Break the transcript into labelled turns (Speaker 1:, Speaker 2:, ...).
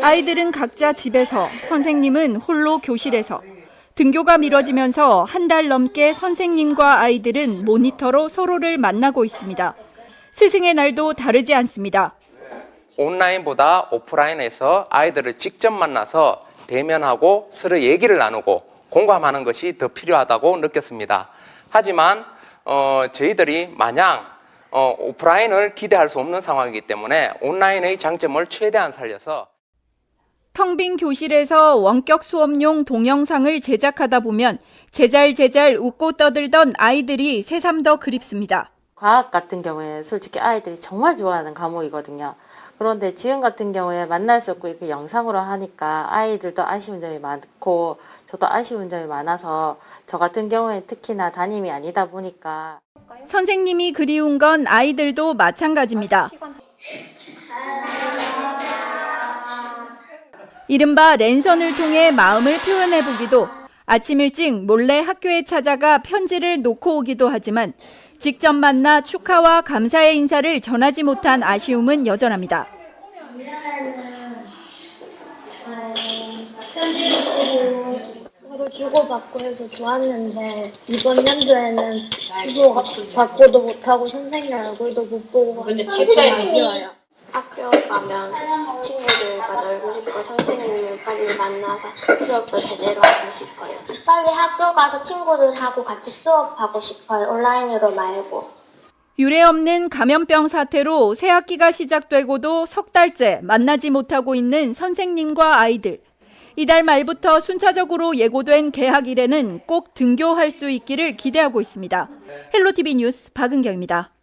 Speaker 1: 아이들은 각자 집에서, 선생님은 홀로 교실에서. 등교가 미뤄지면서 한 달 넘게 선생님과 아이들은 모니터로 서로를 만나고 있습니다. 스승의 날도 다르지 않습니다.
Speaker 2: 온라인보다 오프라인에서 아이들을 직접 만나서 대면하고 서로 얘기를 나누고 공감하는 것이 더 필요하다고 느꼈습니다. 하지만 어, 저희들이 마냥 어, 오프라인을 기대할 수 없는 상황이기 때문에 온라인의 장점을 최대한 살려서
Speaker 1: 텅 빈 교실에서 원격 수업용 동영상을 제작하다 보면 제잘제잘 웃고 떠들던 아이들이 새삼 더 그립습니다.
Speaker 3: 과학 같은 경우에 솔직히 아이들이 정말 좋아하는 과목이거든요. 그런데 지금 같은 경우에 만날 수 없고 이렇게 영상으로 하니까 아이들도 아쉬운 점이 많고 저도 아쉬운 점이 많아서 저 같은 경우에 특히나 담임이 아니다 보니까
Speaker 1: 선생님이 그리운 건 아이들도 마찬가지입니다. 이른바 랜선을 통해 마음을 표현해보기도 아침 일찍 몰래 학교에 찾아가 편지를 놓고 오기도 하지만 직접 만나 축하와 감사의 인사를 전하지 못한 아쉬움은 여전합니다.
Speaker 4: 편지를 쓰고 서로 주고받고 해서 좋았는데 이번 연도에는 주고 받고도 못하고 선생님 얼굴도 못 보고 하니까 좀 아쉬워요.
Speaker 5: 학교 가면 친구들과 놀고 싶고 선생님을 빨리 만나서 수업도 제대로 하고 싶어요. 빨리 학교 가서 친구들하고 같이 수업하고 싶어요. 온라인으로 말고.
Speaker 1: 유례 없는 감염병 사태로 새 학기가 시작되고도 석 달째 만나지 못하고 있는 선생님과 아이들. 이달 말부터 순차적으로 예고된 개학 일에는 꼭 등교할 수 있기를 기대하고 있습니다. 헬로티비 뉴스 박은경입니다.